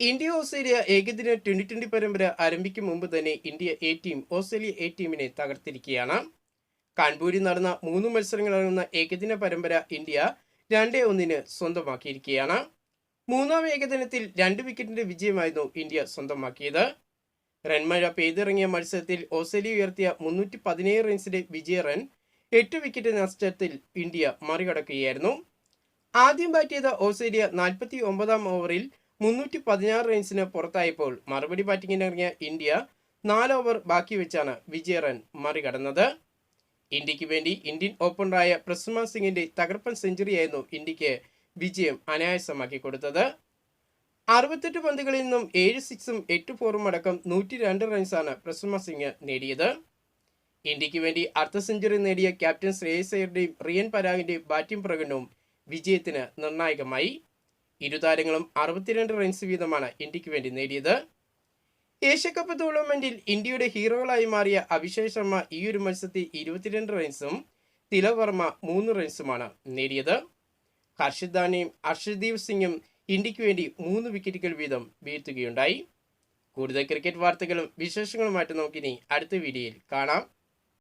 India Australia ഏകദിന twenty twenty പരമ്പര ആരംഭിക്കും മുമ്പ് തന്നെ India A team Australia A ടീമിനെ തകർത്തിരിക്കുകയാണ്. കാൺപൂരിൽ നടന്ന മൂന്ന് മത്സരങ്ങളടങ്ങുന്ന ഏകദിന പരമ്പര ഇന്ത്യ രണ്ടേ ഒന്നിന് സ്വന്തമാക്കിയിരിക്കുകയാണ്. മൂന്നാം ഏകദിനത്തിൽ രണ്ട് വിക്കറ്റിന്റെ വിജയമായിരുന്നു ഇന്ത്യ സ്വന്തമാക്കിയത്. റൺമഴ പെയ്തിറങ്ങിയ മത്സരത്തിൽ ഓസ്ട്രേലിയ ഉയർത്തിയ മുന്നൂറ്റി പതിനേഴ് റൺസിന്റെ വിജയ റൺ എട്ട് വിക്കറ്റ് നഷ്ടത്തിൽ ഇന്ത്യ മറികടക്കുകയായിരുന്നു. ആദ്യം ബാറ്റ് ചെയ്ത ഓസ്ട്രേലിയ നാൽപ്പത്തി ഒമ്പതാം ഓവറിൽ മുന്നൂറ്റി പതിനാറ് റൺസിന് പുറത്തായപ്പോൾ മറുപടി ബാറ്റിംഗിന് ഇറങ്ങിയ ഇന്ത്യ നാല് ഓവർ ബാക്കി വെച്ചാണ് വിജയ റൺ മറികടന്നത്. ഇന്ത്യയ്ക്ക് വേണ്ടി ഇന്ത്യൻ ഓപ്പണറായ പ്രസുമ സിംഗിന്റെ തകർപ്പൻ സെഞ്ചുറിയായിരുന്നു ഇന്ത്യയ്ക്ക് വിജയം അനായാസമാക്കി കൊടുത്തത്. അറുപത്തെട്ട് പന്തുകളിൽ നിന്നും ഏഴ് സിക്സും എട്ട് ഫോറും അടക്കം നൂറ്റി രണ്ട് റൺസാണ് പ്രസുമ സിംഗ് നേടിയത്. ഇന്ത്യയ്ക്ക് വേണ്ടി അർദ്ധ സെഞ്ചുറി നേടിയ ക്യാപ്റ്റൻ ശ്രേയസ് അയ്യരുടെയും റിയൻ പരാഗിന്റെയും ബാറ്റിംഗ് പ്രകടനവും വിജയത്തിന് നിർണായകമായി. ഇരു താരങ്ങളും അറുപത്തിരണ്ട് റൺസ് വീതമാണ് ഇന്ത്യയ്ക്ക് വേണ്ടി നേടിയത്. ഏഷ്യകപ്പ് ടൂർണമെന്റിൽ ഇന്ത്യയുടെ ഹീറോകളായി മാറിയ അഭിഷേക് ശർമ്മ ഈ ഒരു മത്സരത്തിൽ ഇരുപത്തിരണ്ട് റൺസും തിലക് വർമ്മ മൂന്ന് റൺസുമാണ് നേടിയത്. ഹർഷിദ് ധാനയും അർഷദീപ് സിംഗും ഇന്ത്യയ്ക്ക് വേണ്ടി മൂന്ന് വിക്കറ്റുകൾ വീതം വീഴ്ത്തുകയുണ്ടായി. കൂടുതൽ ക്രിക്കറ്റ് വാർത്തകളും വിശേഷങ്ങളുമായിട്ട് നമുക്കിനി അടുത്ത വീഡിയോയിൽ കാണാം.